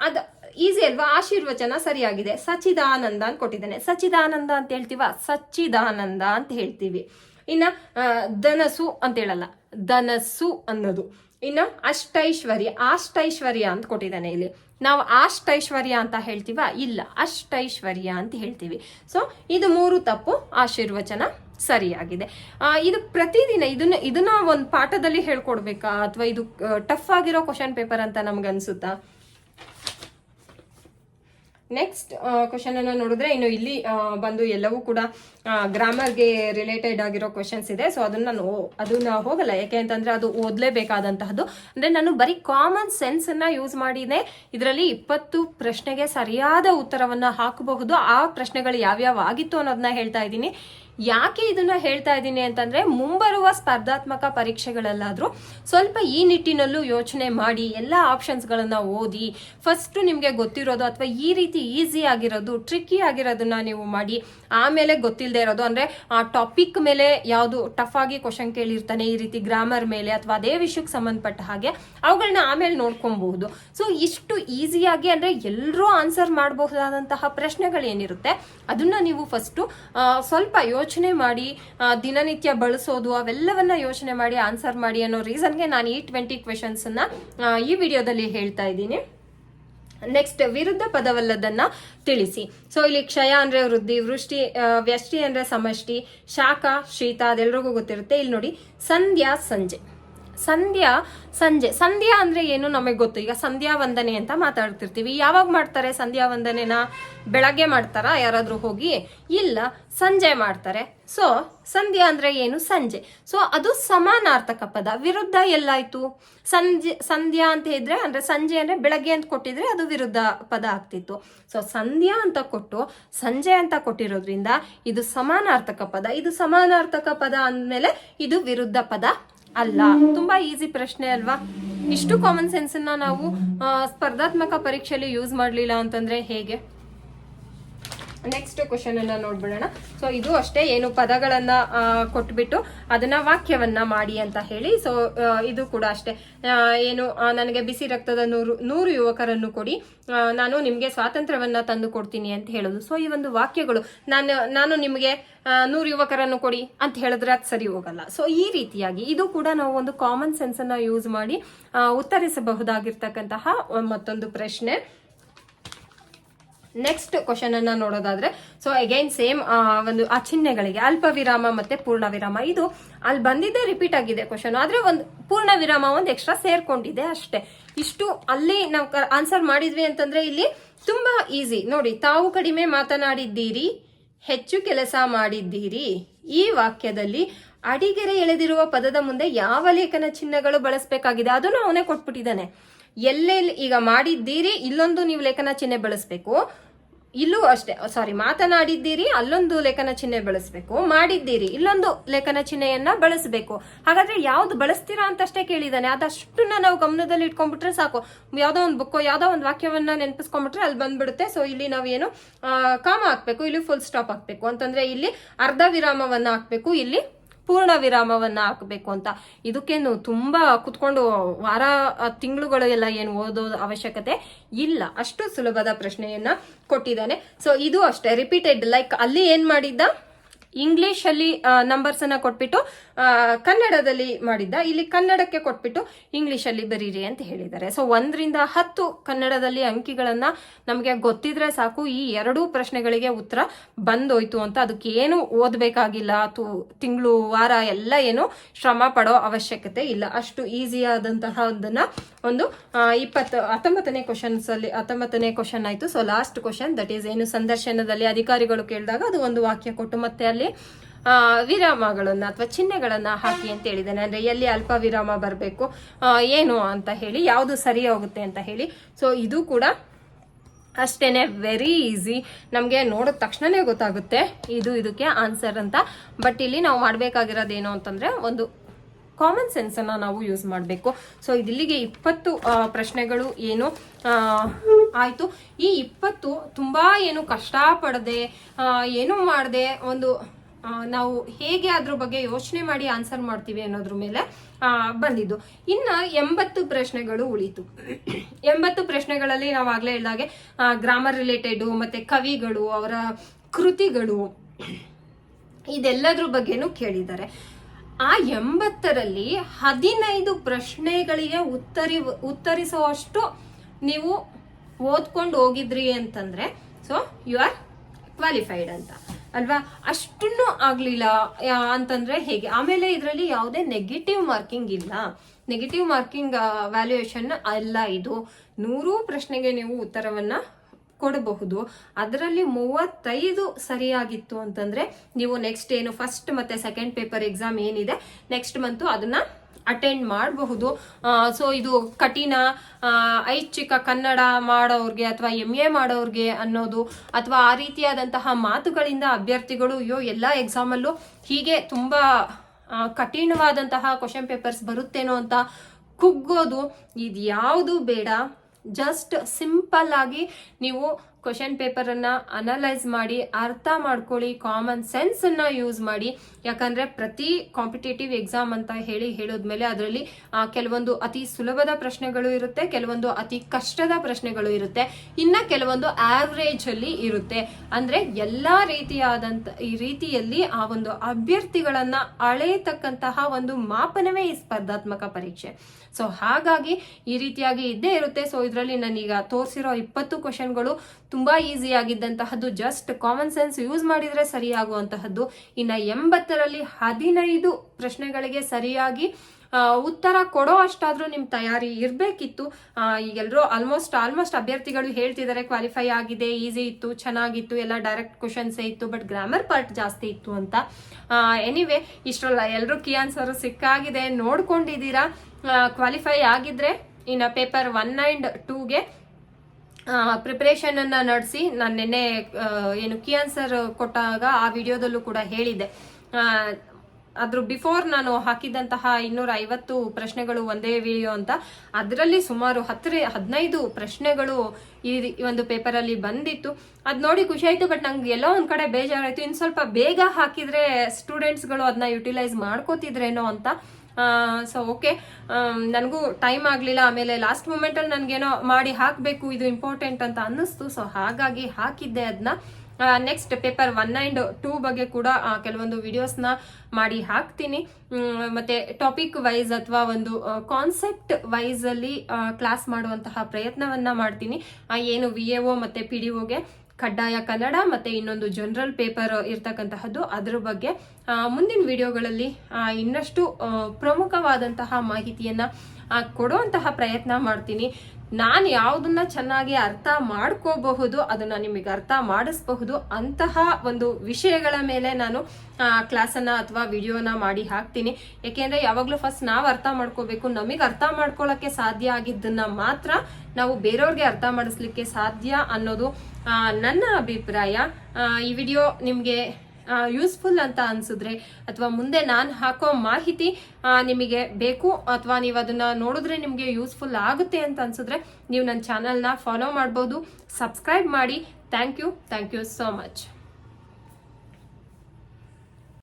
ಅದು, ಈಸಿ ಅಲ್ವಾ? ಆಶೀರ್ವಚನ ಸರಿಯಾಗಿದೆ. ಸಚಿದಾನಂದ ಅಂತ ಕೊಟ್ಟಿದ್ದಾನೆ. ಸಚಿದಾನಂದ ಅಂತ ಹೇಳ್ತೀವ? ಸಚ್ಚಿದಾನಂದ ಅಂತ ಹೇಳ್ತೀವಿ. ಇನ್ನ ಧನಸು ಅಂತ ಹೇಳಲ್ಲ. ಧನಸ್ಸು ಅನ್ನೋದು. ಇನ್ನು, ಅಷ್ಟೈಶ್ವರ್ಯ. ಅಷ್ಟೈಶ್ವರ್ಯ ಅಂತ ಕೊಟ್ಟಿದ್ದಾನೆ ಇಲ್ಲಿ. ನಾವು ಅಷ್ಟೈಶ್ವರ್ಯ ಅಂತ ಹೇಳ್ತೀವ? ಇಲ್ಲ, ಅಷ್ಟೈಶ್ವರ್ಯ ಅಂತ ಹೇಳ್ತೀವಿ. ಸೊ ಇದು ಮೂರು ತಪ್ಪು ಆಶೀರ್ವಚನ. ಸರಿಯಾಗಿದೆ. ಇದು ಪ್ರತಿದಿನ ಇದನ್ನ ಇದನ್ನ ಒಂದು ಪಾಠದಲ್ಲಿ ಹೇಳ್ಕೊಡ್ಬೇಕಾ? ಅಥವಾ ಇದು ಟಫ್ ಆಗಿರೋ ಕ್ವಶನ್ ಪೇಪರ್ ಅಂತ ನಮ್ಗೆ ಅನ್ಸುತ್ತಾ? ನೆಕ್ಸ್ಟ್ ಕ್ವಶನ್ ಅನ್ನ ನೋಡಿದ್ರೆ ಇನ್ನು ಇಲ್ಲಿ ಬಂದು ಎಲ್ಲವೂ ಕೂಡ ಗ್ರಾಮರ್ಗೆ ರಿಲೇಟೆಡ್ ಆಗಿರೋ ಕ್ವಶನ್ಸ್ ಇದೆ. ಸೊ ಅದನ್ನ ನಾನು ಅದನ್ನ ಹೋಗಲ್ಲ. ಯಾಕೆ ಅಂತಂದ್ರೆ ಅದು ಓದಲೇಬೇಕಾದಂತಹದ್ದು. ಅಂದ್ರೆ ನಾನು ಬರೀ ಕಾಮನ್ ಸೆನ್ಸ್ ಅನ್ನ ಯೂಸ್ ಮಾಡಿನೇ ಇದರಲ್ಲಿ ಇಪ್ಪತ್ತು ಪ್ರಶ್ನೆಗೆ ಸರಿಯಾದ ಉತ್ತರವನ್ನ ಹಾಕಬಹುದು. ಆ ಪ್ರಶ್ನೆಗಳು ಯಾವ್ಯಾವ ಆಗಿತ್ತು ಅನ್ನೋದನ್ನ ಹೇಳ್ತಾ ಇದ್ದೀನಿ. ಯಾಕೆ ಇದನ್ನ ಹೇಳ್ತಾ ಇದ್ದೀನಿ ಅಂತಂದ್ರೆ ಮುಂಬರುವ ಸ್ಪರ್ಧಾತ್ಮಕ ಪರೀಕ್ಷೆಗಳಲ್ಲಾದ್ರೂ ಸ್ವಲ್ಪ ಈ ನಿಟ್ಟಿನಲ್ಲೂ ಯೋಚನೆ ಮಾಡಿ ಎಲ್ಲ ಆಪ್ಷನ್ಸ್ಗಳನ್ನ ಓದಿ ಫಸ್ಟ್ ನಿಮಗೆ ಗೊತ್ತಿರೋದು ಅಥವಾ ಈ ರೀತಿ ಈಸಿ ಆಗಿರೋದು ಟ್ರಿಕ್ಕಿ ಆಗಿರೋದನ್ನ ನೀವು ಮಾಡಿ, ಆಮೇಲೆ ಗೊತ್ತಿಲ್ಲದೆ ಇರೋದು ಅಂದ್ರೆ ಆ ಟಾಪಿಕ್ ಮೇಲೆ ಯಾವುದು ಟಫ್ ಆಗಿ ಕ್ವಶನ್ ಕೇಳಿರ್ತಾನೆ, ಈ ರೀತಿ ಗ್ರಾಮರ್ ಮೇಲೆ ಅಥವಾ ಅದೇ ವಿಷಯಕ್ಕೆ ಸಂಬಂಧಪಟ್ಟ ಹಾಗೆ ಅವುಗಳನ್ನ ಆಮೇಲೆ ನೋಡ್ಕೊಬಹುದು. ಸೊ ಇಷ್ಟು ಈಸಿಯಾಗಿ ಅಂದ್ರೆ ಎಲ್ಲರೂ ಆನ್ಸರ್ ಮಾಡಬಹುದಾದಂತಹ ಪ್ರಶ್ನೆಗಳೇನಿರುತ್ತೆ, ಅದನ್ನ ನೀವು ಫಸ್ಟು ಸ್ವಲ್ಪ ಯೋಚನೆ ಮಾಡಿ ದಿನನಿತ್ಯ ಬಳಸೋದು, ಅವೆಲ್ಲವನ್ನ ಯೋಚನೆ ಮಾಡಿ ಆನ್ಸರ್ ಮಾಡಿ ಅನ್ನೋ ರೀಸನ್ಗೆ ನಾನು ಈ ಟ್ವೆಂಟಿ ಕ್ವೆಶನ್ಸ್ ಅನ್ನ ಈ ವಿಡಿಯೋದಲ್ಲಿ ಹೇಳ್ತಾ ಇದ್ದೀನಿ. ನೆಕ್ಸ್ಟ್ ವಿರುದ್ಧ ಪದವಲ್ಲದನ್ನ ತಿಳಿಸಿ. ಸೊ ಇಲ್ಲಿ ಕ್ಷಯ ಅಂದ್ರೆ ವೃದ್ಧಿ, ವೃಷ್ಟಿ ವ್ಯಷ್ಟಿ ಅಂದ್ರೆ ಸಮಷ್ಟಿ, ಶಾಖ, ಶೀತ ಅದೆಲ್ಲರಿಗೂ ಗೊತ್ತಿರುತ್ತೆ. ಇಲ್ಲಿ ನೋಡಿ, ಸಂಧ್ಯಾ, ಸಂಜೆ. ಸಂಧ್ಯಾ, ಸಂಜೆ. ಸಂಧ್ಯಾ ಅಂದ್ರೆ ಏನು ನಮಗೆ ಗೊತ್ತು. ಈಗ ಸಂಧ್ಯಾ ವಂದನೆ ಅಂತ ಮಾತಾಡ್ತಿರ್ತೀವಿ. ಯಾವಾಗ ಮಾಡ್ತಾರೆ ಸಂಧ್ಯಾ ವಂದನೆನ? ಬೆಳಗ್ಗೆ ಮಾಡ್ತಾರಾ? ಯಾರಾದ್ರೂ ಹೋಗಿ? ಇಲ್ಲ, ಸಂಜೆ ಮಾಡ್ತಾರೆ. ಸೊ ಸಂಧ್ಯಾ ಅಂದ್ರೆ ಏನು? ಸಂಜೆ. ಸೊ ಅದು ಸಮಾನಾರ್ಥಕ ಪದ. ವಿರುದ್ಧ ಎಲ್ಲಾಯ್ತು? ಸಂಜೆ, ಸಂಧ್ಯಾ ಅಂತ ಇದ್ರೆ ಅಂದ್ರೆ ಸಂಜೆ ಅಂದ್ರೆ ಬೆಳಗ್ಗೆ ಅಂತ ಕೊಟ್ಟಿದ್ರೆ ಅದು ವಿರುದ್ಧ ಪದ ಆಗ್ತಿತ್ತು. ಸೊ ಸಂಧ್ಯಾ ಅಂತ ಕೊಟ್ಟು, ಸಂಜೆ ಅಂತ ಕೊಟ್ಟಿರೋದ್ರಿಂದ ಇದು ಸಮಾನಾರ್ಥಕ ಪದ. ಇದು ಸಮಾನಾರ್ಥಕ ಪದ ಅಂದ್ಮೇಲೆ ಇದು ವಿರುದ್ಧ ಪದ ಅಲ್ಲ, ತುಂಬಾ ಈಸಿ ಪ್ರಶ್ನೆ ಅಲ್ವಾ? ಇಷ್ಟು ಕಾಮನ್ ಸೆನ್ಸ್ ಅನ್ನ ನಾವು ಸ್ಪರ್ಧಾತ್ಮಕ ಪರೀಕ್ಷೆಯಲ್ಲಿ ಯೂಸ್ ಮಾಡಲಿಲ್ಲ ಅಂತಂದ್ರೆ ಹೇಗೆ? ನೆಕ್ಸ್ಟ್ ಕ್ವಶನ್ ಅನ್ನ ನೋಡ್ಬಿಡೋಣ. ಸೊ ಇದು ಅಷ್ಟೇ, ಏನು ಪದಗಳನ್ನ ಕೊಟ್ಬಿಟ್ಟು ಅದನ್ನ ವಾಕ್ಯವನ್ನ ಮಾಡಿ ಅಂತ ಹೇಳಿ. ಸೊ ಇದು ಕೂಡ ಅಷ್ಟೇ. ಏನು ನನಗೆ ಬಿಸಿ ರಕ್ತದ ನೂರು ನೂರು ಯುವಕರನ್ನು ಕೊಡಿ. ನಾನು ನಿಮಗೆ ಸ್ವಾತಂತ್ರ್ಯವನ್ನ ತಂದು ಕೊಡ್ತೀನಿ ಅಂತ ಹೇಳೋದು. ಸೊ ಈ ಒಂದು ವಾಕ್ಯಗಳು, ನಾನು ನಾನು ನಿಮಗೆ ನೂರು ಯುವಕರನ್ನು ಕೊಡಿ ಅಂತ ಹೇಳಿದ್ರೆ ಅದು ಸರಿ ಹೋಗಲ್ಲ. ಸೊ ಈ ರೀತಿಯಾಗಿ ಇದು ಕೂಡ ನಾವು ಒಂದು ಕಾಮನ್ ಸೆನ್ಸ್ ಅನ್ನ ಯೂಸ್ ಮಾಡಿ ಉತ್ತರಿಸಬಹುದಾಗಿರ್ತಕ್ಕಂತಹ ಮತ್ತೊಂದು ಪ್ರಶ್ನೆ. ನೆಕ್ಸ್ಟ್ ಕ್ವಶನ್ ಅನ್ನ ನೋಡೋದಾದ್ರೆ ಸೊ ಅಗೈನ್ ಸೇಮ್ ಒಂದು ಆ ಚಿಹ್ನೆಗಳಿಗೆ, ಅಲ್ಪ ವಿರಾಮ ಮತ್ತೆ ಪೂರ್ಣ ವಿರಾಮ. ಇದು ಅಲ್ಲಿ ಬಂದಿದ್ದೇ ರಿಪೀಟ್ ಆಗಿದೆ ಕ್ವಶನ್ ಆದ್ರೆ ಒಂದು ಪೂರ್ಣ ವಿರಾಮ ಒಂದು ಎಕ್ಸ್ಟ್ರಾ ಸೇರ್ಕೊಂಡಿದೆ ಅಷ್ಟೇ. ಇಷ್ಟು ಅಲ್ಲಿ ನಾವು ಆನ್ಸರ್ ಮಾಡಿದ್ವಿ ಅಂತಂದ್ರೆ ಇಲ್ಲಿ ತುಂಬಾ ಈಸಿ ನೋಡಿ, ತಾವು ಕಡಿಮೆ ಮಾತನಾಡಿದ್ದೀರಿ, ಹೆಚ್ಚು ಕೆಲಸ ಮಾಡಿದ್ದೀರಿ. ಈ ವಾಕ್ಯದಲ್ಲಿ ಅಡಿಗೆರೆ ಎಳೆದಿರುವ ಪದದ ಮುಂದೆ ಯಾವ ಲೇಖನ ಚಿಹ್ನೆಗಳು ಬಳಸಬೇಕಾಗಿದೆ, ಅದನ್ನು ಅವನೇ ಕೊಟ್ಬಿಟ್ಟಿದ್ದಾನೆ. ಎಲ್ಲೆಲ್ಲಿ ಈಗ ಮಾಡಿದ್ದೀರಿ, ಇಲ್ಲೊಂದು ನೀವು ಲೇಖನ ಚಿಹ್ನೆ ಬಳಸಬೇಕು. ಇಲ್ಲೂ ಅಷ್ಟೇ ಸಾರಿ ಮಾತನಾಡಿದ್ದೀರಿ, ಅಲ್ಲೊಂದು ಲೇಖನ ಚಿಹ್ನೆ ಬಳಸಬೇಕು. ಮಾಡಿದ್ದೀರಿ, ಇಲ್ಲೊಂದು ಲೇಖನ ಚಿಹ್ನೆಯನ್ನ ಬಳಸಬೇಕು. ಹಾಗಾದ್ರೆ ಯಾವ್ದು ಬಳಸ್ತೀರಾ ಅಂತಷ್ಟೇ ಕೇಳಿದಾನೆ ಅದಷ್ಟನ್ನ ನಾವು ಗಮನದಲ್ಲಿ ಇಟ್ಕೊಂಡ್ಬಿಟ್ರೆ ಸಾಕು. ಯಾವ್ದೋ ಒಂದು ಬುಕ್ಕೋ, ಯಾವ್ದೋ ಒಂದು ವಾಕ್ಯವನ್ನ ನೆನಪಿಸ್ಕೊಂಡ್ಬಿಟ್ರೆ ಅಲ್ಲಿ ಬಂದ್ಬಿಡುತ್ತೆ. ಸೊ ಇಲ್ಲಿ ನಾವೇನು ಏನು ಕಾಮ ಹಾಕ್ಬೇಕು, ಇಲ್ಲಿ ಫುಲ್ ಸ್ಟಾಪ್ ಹಾಕ್ಬೇಕು. ಅಂತಂದ್ರೆ ಇಲ್ಲಿ ಅರ್ಧ ವಿರಾಮವನ್ನ ಹಾಕ್ಬೇಕು. ಇಲ್ಲಿ ಪೂರ್ಣ ವಿರಾಮವನ್ನ ಹಾಕಬೇಕು ಅಂತ. ಇದಕ್ಕೇನು ತುಂಬಾ ಕುತ್ಕೊಂಡು ವಾರ ತಿಂಗಳುಗಳು ಎಲ್ಲ ಏನು ಓದೋ ಅವಶ್ಯಕತೆ ಇಲ್ಲ. ಅಷ್ಟು ಸುಲಭದ ಪ್ರಶ್ನೆಯನ್ನ ಕೊಟ್ಟಿದ್ದಾನೆ. ಸೊ ಇದು ಅಷ್ಟೇ. ರಿಪೀಟೆಡ್ ಲೈಕ್ ಅಲ್ಲಿ ಏನ್ ಮಾಡಿದ್ದ? ಇಂಗ್ಲಿಷ್ ಅಲ್ಲಿ ನಂಬರ್ಸ್ ಅನ್ನ ಕೊಟ್ಬಿಟ್ಟು ಕನ್ನಡದಲ್ಲಿ ಮಾಡಿದ್ದ. ಇಲ್ಲಿ ಕನ್ನಡಕ್ಕೆ ಕೊಟ್ಬಿಟ್ಟು ಇಂಗ್ಲಿಷ್ ಅಲ್ಲಿ ಬರೀರಿ ಅಂತ ಹೇಳಿದ್ದಾರೆ. ಸೊ ಒಂದರಿಂದ ಹತ್ತು ಕನ್ನಡದಲ್ಲಿ ಅಂಕಿಗಳನ್ನ ನಮಗೆ ಗೊತ್ತಿದ್ರೆ ಸಾಕು. ಈ ಎರಡೂ ಪ್ರಶ್ನೆಗಳಿಗೆ ಉತ್ತರ ಬಂದೋಯ್ತು ಅಂತ. ಅದಕ್ಕೆ ಏನು ಓದಬೇಕಾಗಿಲ್ಲ. ತು ತಿಂಗಳು, ವಾರ ಎಲ್ಲ ಏನು ಶ್ರಮ ಪಡೋ ಅವಶ್ಯಕತೆ ಇಲ್ಲ. ಅಷ್ಟು ಈಸಿ ಆದಂತಹ ಒಂದನ್ನ ಒಂದು ಇಪ್ಪತ್ತು, ಹತ್ತೊಂಬತ್ತನೇ ಕ್ವಶನ್ಸ್ ಅಲ್ಲಿ, ಹತ್ತೊಂಬತ್ತನೇ ಕ್ವಶನ್ ಆಯ್ತು. So last question that is ಏನು ಸಂದರ್ಶನದಲ್ಲಿ ಅಧಿಕಾರಿಗಳು ಕೇಳಿದಾಗ ಅದು ಒಂದು ವಾಕ್ಯ ಕೊಟ್ಟು ಮತ್ತೆ ಅಲ್ಲಿ ಆ, ವಿರಾಮಗಳನ್ನ ಅಥವಾ ಚಿಹ್ನೆಗಳನ್ನ ಹಾಕಿ ಅಂತ ಹೇಳಿದ್ದಾನೆ. ಅಂದ್ರೆ ಎಲ್ಲಿ ಅಲ್ಪ ವಿರಾಮ ಬರಬೇಕು ಏನು ಅಂತ ಹೇಳಿ ಯಾವುದು ಸರಿ ಹೋಗುತ್ತೆ ಅಂತ ಹೇಳಿ. ಸೊ ಇದು ಕೂಡ ಅಷ್ಟೇನೆ ವೆರಿ ಈಸಿ ನಮಗೆ ನೋಡಿದ ತಕ್ಷಣವೇ ಗೊತ್ತಾಗುತ್ತೆ ಇದು ಇದಕ್ಕೆ ಆನ್ಸರ್ ಅಂತ. ಬಟ್ ಇಲ್ಲಿ ನಾವು ಮಾಡಬೇಕಾಗಿರೋದೇನು ಅಂತಂದ್ರೆ ಒಂದು ಕಾಮನ್ ಸೆನ್ಸ್ ಅನ್ನ ನಾವು ಯೂಸ್ ಮಾಡಬೇಕು. ಸೊ ಇದಿಲ್ಲಿಗೆ ಇಪ್ಪತ್ತು ಪ್ರಶ್ನೆಗಳು ಏನು ಆಯ್ತು. ಈ ಇಪ್ಪತ್ತು ತುಂಬಾ ಏನು ಕಷ್ಟಪಡದೆ ಏನೂ ಮಾಡದೆ, ಒಂದು ನಾವು ಹೇಗೆ ಅದ್ರ ಬಗ್ಗೆ ಯೋಚನೆ ಮಾಡಿ ಆನ್ಸರ್ ಮಾಡ್ತೀವಿ ಅನ್ನೋದ್ರ ಮೇಲೆ ಬಂದಿದ್ದು. ಇನ್ನ ಎಂಬತ್ತು ಪ್ರಶ್ನೆಗಳು ಉಳಿತು. ಎಂಬತ್ತು ಪ್ರಶ್ನೆಗಳಲ್ಲಿ ನಾವು ಆಗ್ಲೇ ಹೇಳಿದಾಗೆ ಗ್ರಾಮರ್ ರಿಲೇಟೆಡ್ ಮತ್ತೆ ಕವಿಗಳು, ಅವರ ಕೃತಿಗಳು, ಇದೆಲ್ಲದ್ರ ಬಗ್ಗೆನು ಕೇಳಿದ್ದಾರೆ. ಆ ಎಂಬತ್ತರಲ್ಲಿ ಹದಿನೈದು ಪ್ರಶ್ನೆಗಳಿಗೆ ಉತ್ತರಿ, ಉತ್ತರಿಸುವಷ್ಟು ನೀವು ಓದ್ಕೊಂಡು ಹೋಗಿದ್ರಿ ಅಂತಂದ್ರೆ ಸೊ ಯು ಆರ್ ಕ್ವಾಲಿಫೈಡ್ ಅಂತ. ಅಲ್ವಾ? ಅಷ್ಟನ್ನು ಆಗ್ಲಿಲ್ಲ ಅಂತಂದ್ರೆ ಹೇಗೆ? ಆಮೇಲೆ ಇದರಲ್ಲಿ ಯಾವುದೇ ನೆಗೆಟಿವ್ ಮಾರ್ಕಿಂಗ್ ಇಲ್ಲ. ನೆಗೆಟಿವ್ ಮಾರ್ಕಿಂಗ್ ವ್ಯಾಲ್ಯೂಯೇಷನ್ ಅಲ್ಲ ಇದು. ನೂರು ಪ್ರಶ್ನೆಗೆ ನೀವು ಉತ್ತರವನ್ನ ಕೊಡಬಹುದು. ಅದರಲ್ಲಿ ಮೂವತ್ತೈದು ಸರಿಯಾಗಿತ್ತು ಅಂತಂದ್ರೆ, ನೀವು ನೆಕ್ಸ್ಟ್ ಏನು ಫಸ್ಟ್ ಮತ್ತೆ ಸೆಕೆಂಡ್ ಪೇಪರ್ ಎಕ್ಸಾಮ್ ಏನಿದೆ ನೆಕ್ಸ್ಟ್ ಮಂತು ಅದನ್ನ ಅಟೆಂಡ್ ಮಾಡಬಹುದು. ಸೊ ಇದು ಕಠಿಣ ಐಚ್ಛಿಕ ಕನ್ನಡ ಮಾಡೋರ್ಗೆ ಅಥವಾ ಎಂ ಎ ಮಾಡೋರ್ಗೆ ಅನ್ನೋದು ಅಥವಾ ಆ ರೀತಿಯಾದಂತಹ ಮಾತುಗಳಿಂದ ಅಭ್ಯರ್ಥಿಗಳು, ಅಯ್ಯೋ, ಎಲ್ಲ ಎಕ್ಸಾಮಲ್ಲೂ ಹೀಗೆ ತುಂಬ ಕಠಿಣವಾದಂತಹ ಕ್ವಶನ್ ಪೇಪರ್ಸ್ ಬರುತ್ತೇನೋ ಅಂತ ಕುಗ್ಗೋದು ಇದು ಯಾವುದು ಬೇಡ. ಜಸ್ಟ್ ಸಿಂಪಲ್ ಆಗಿ ನೀವು ಕ್ವಶನ್ ಪೇಪರ್ ಅನ್ನ ಅನಲೈಸ್ ಮಾಡಿ, ಅರ್ಥ ಮಾಡ್ಕೊಳ್ಳಿ ಕಾಮನ್ ಸೆನ್ಸ್ ಅನ್ನ ಯೂಸ್ ಮಾಡಿ. ಯಾಕಂದ್ರೆ ಪ್ರತಿ ಕಾಂಪಿಟೇಟಿವ್ ಎಕ್ಸಾಮ್ ಅಂತ ಹೇಳಿ ಹೇಳೋದ್ಮೇಲೆ ಅದರಲ್ಲಿ ಕೆಲವೊಂದು ಅತಿ ಸುಲಭದ ಪ್ರಶ್ನೆಗಳು ಇರುತ್ತೆ, ಕೆಲವೊಂದು ಅತಿ ಕಷ್ಟದ ಪ್ರಶ್ನೆಗಳು ಇರುತ್ತೆ. ಇನ್ನ ಕೆಲವೊಂದು ಆವ್ರೇಜ್ ಅಲ್ಲಿ ಇರುತ್ತೆ. ಅಂದ್ರೆ ಎಲ್ಲಾ ರೀತಿಯಾದಂತ, ಈ ರೀತಿಯಲ್ಲಿ ಆ ಒಂದು ಅಭ್ಯರ್ಥಿಗಳನ್ನ ಅಳೆಯತಕ್ಕಂತಹ ಒಂದು ಮಾಪನವೇ ಈ ಸ್ಪರ್ಧಾತ್ಮಕ ಪರೀಕ್ಷೆ. ಸೊ ಹಾಗಾಗಿ ಈ ರೀತಿಯಾಗಿ ಇದ್ದೇ ಇರುತ್ತೆ. ಸೊ ಇದರಲ್ಲಿ ನಾನೀಗ ತೋರಿಸಿರೋ ಇಪ್ಪತ್ತು ಕ್ವಶನ್ಗಳು ತುಂಬಾ ಈಸಿ ಆಗಿದ್ದಂತಹದ್ದು ಜಸ್ಟ್ ಕಾಮನ್ ಸೆನ್ಸ್ ಯೂಸ್ ಮಾಡಿದ್ರೆ ಸರಿಯಾಗುವಂತಹದ್ದು. ಇನ್ನ ಎಂಬತ್ತರಲ್ಲಿ ಹದಿನೈದು ಪ್ರಶ್ನೆಗಳಿಗೆ ಸರಿಯಾಗಿ ಉತ್ತರ ಕೊಡೋ ಅಷ್ಟಾದ್ರೂ ನಿಮ್ ತಯಾರಿ ಇರಬೇಕಿತ್ತು. ಎಲ್ಲರೂ ಈಗೆಲ್ರೂ ಆಲ್ಮೋಸ್ಟ್ ಆಲ್ಮೋಸ್ಟ್ ಅಭ್ಯರ್ಥಿಗಳು ಹೇಳ್ತಿದ್ದಾರೆ ಕ್ವಾಲಿಫೈ ಆಗಿದೆ ಈಸಿ ಇತ್ತು, ಚೆನ್ನಾಗಿತ್ತು, ಎಲ್ಲ ಡೈರೆಕ್ಟ್ ಕ್ವಶನ್ಸ್ ಇತ್ತು ಬಟ್ ಗ್ರಾಮರ್ ಪಾರ್ಟ್ ಜಾಸ್ತಿ ಇತ್ತು ಅಂತ. ಎನಿವೆ ಇಷ್ಟರಲ್ಲ ಎಲ್ಲರೂ ಕಿ ಆನ್ಸರ್ ಸಿಕ್ಕಾಗಿದೆ, ನೋಡ್ಕೊಂಡಿದ್ದೀರಾ. ಕ್ವಾಲಿಫೈ ಆಗಿದ್ರೆ, ಇನ್ನು ಪೇಪರ್ ಒನ್ ಆ್ಯಂಡ್ ಟೂಗೆ ಪ್ರಿಪ್ರೇಷನ್ ಅನ್ನ ನಡೆಸಿ, ನಾನು ನಿನ್ನೆ ಏನು ಕಿ ಆನ್ಸರ್ ಕೊಟ್ಟಾಗ ಆ ವಿಡಿಯೋದಲ್ಲೂ ಕೂಡ ಹೇಳಿದ್ದೆ. ಅದ್ರ ಬಿಫೋರ್ ನಾನು ಹಾಕಿದಂತಹ ಇನ್ನೂರ ಐವತ್ತು ಪ್ರಶ್ನೆಗಳು ಒಂದೇ ವಿಡಿಯೋ ಅಂತ, ಅದರಲ್ಲಿ ಸುಮಾರು ಹತ್ತರ ಹದಿನೈದು ಪ್ರಶ್ನೆಗಳು ಈ ಒಂದು ಪೇಪರ್ ಅಲ್ಲಿ ಬಂದಿತ್ತು. ಅದ್ ನೋಡಿ ಖುಷಿ ಆಯ್ತು, ಬಟ್ ನಂಗೆ ಎಲ್ಲೋ ಒಂದ್ ಕಡೆ ಬೇಜಾರಾಯ್ತು. ಇನ್ ಸ್ವಲ್ಪ ಬೇಗ ಹಾಕಿದ್ರೆ ಸ್ಟೂಡೆಂಟ್ಸ್ಗಳು ಅದನ್ನ ಯುಟಿಲೈಸ್ ಮಾಡ್ಕೋತಿದ್ರೇನೋ ಅಂತ. So okay. ನನಗೂ ಟೈಮ್ ಆಗಲಿಲ್ಲ. ಆಮೇಲೆ ಲಾಸ್ಟ್ ಮೂಮೆಂಟಲ್ಲಿ ನನಗೇನೋ ಮಾಡಿ ಹಾಕಬೇಕು, ಇದು ಇಂಪಾರ್ಟೆಂಟ್ ಅಂತ ಅನ್ನಿಸ್ತು. ಸೊ ಹಾಗಾಗಿ ಹಾಕಿದ್ದೆ ಅದನ್ನ next paper one and two ಬಗ್ಗೆ ಕೂಡ ಕೆಲವೊಂದು ವಿಡಿಯೋಸ್ನ ಮಾಡಿ ಹಾಕ್ತೀನಿ. ಮತ್ತೆ ಟಾಪಿಕ್ ವೈಸ್ ಅಥವಾ ಒಂದು ಕಾನ್ಸೆಪ್ಟ್ ವೈಸ್ ಅಲ್ಲಿ ಕ್ಲಾಸ್ ಮಾಡುವಂತಹ ಪ್ರಯತ್ನವನ್ನ ಮಾಡ್ತೀನಿ. ಏನು ವಿ ಎ ಒ ಮತ್ತೆ ಪಿ ಡಿ ಒಗೆ ಕಡ್ಡಾಯ ಕನ್ನಡ ಮತ್ತೆ ಇನ್ನೊಂದು ಜನರಲ್ ಪೇಪರ್ ಇರ್ತಕ್ಕಂತಹದ್ದು ಅದ್ರ ಬಗ್ಗೆ ಮುಂದಿನ ವಿಡಿಯೋಗಳಲ್ಲಿ ಇನ್ನಷ್ಟು ಪ್ರಮುಖವಾದಂತಹ ಮಾಹಿತಿಯನ್ನ ಕೊಡುವಂತಹ ಪ್ರಯತ್ನ ಮಾಡ್ತೀನಿ. ನಾನು ಯಾವುದನ್ನ ಚೆನ್ನಾಗಿ ಅರ್ಥ ಮಾಡ್ಕೋಬಹುದು, ಅದನ್ನ ನಿಮಗೆ ಅರ್ಥ ಮಾಡಿಸ್ಬಹುದು ಅಂತಹ ಒಂದು ವಿಷಯಗಳ ಮೇಲೆ ನಾನು ಕ್ಲಾಸನ್ನ ಅಥವಾ ವಿಡಿಯೋನ ಮಾಡಿ ಹಾಕ್ತೀನಿ. ಯಾಕೆಂದ್ರೆ ಯಾವಾಗಲೂ ಫಸ್ಟ್ ನಾವು ಅರ್ಥ ಮಾಡ್ಕೋಬೇಕು. ನಮಗೆ ಅರ್ಥ ಮಾಡ್ಕೊಳ್ಳೋಕ್ಕೆ ಸಾಧ್ಯ ಆಗಿದ್ದನ್ನ ಮಾತ್ರ ನಾವು ಬೇರೆಯವ್ರಿಗೆ ಅರ್ಥ ಮಾಡಿಸ್ಲಿಕ್ಕೆ ಸಾಧ್ಯ ಅನ್ನೋದು ನನ್ನ ಅಭಿಪ್ರಾಯ. ಈ ವಿಡಿಯೋ ನಿಮಗೆ ಯೂಸ್ಫುಲ್ ಅಂತ ಅನ್ಸಿದ್ರೆ ಅಥವಾ ಮುಂದೆ ನಾನು ಹಾಕೋ ಮಾಹಿತಿ ನಿಮಗೆ ಬೇಕು ಅಥವಾ ನೀವು ಅದನ್ನ ನೋಡಿದ್ರೆ ನಿಮಗೆ ಯೂಸ್ಫುಲ್ ಆಗುತ್ತೆ ಅಂತ ಅನ್ಸಿದ್ರೆ ನೀವು ನನ್ನ ಚಾನಲ್ನ ಫಾಲೋ ಮಾಡ್ಬೋದು ಸಬ್ಸ್ಕ್ರೈಬ್ ಮಾಡಿ. Thank you thank you so much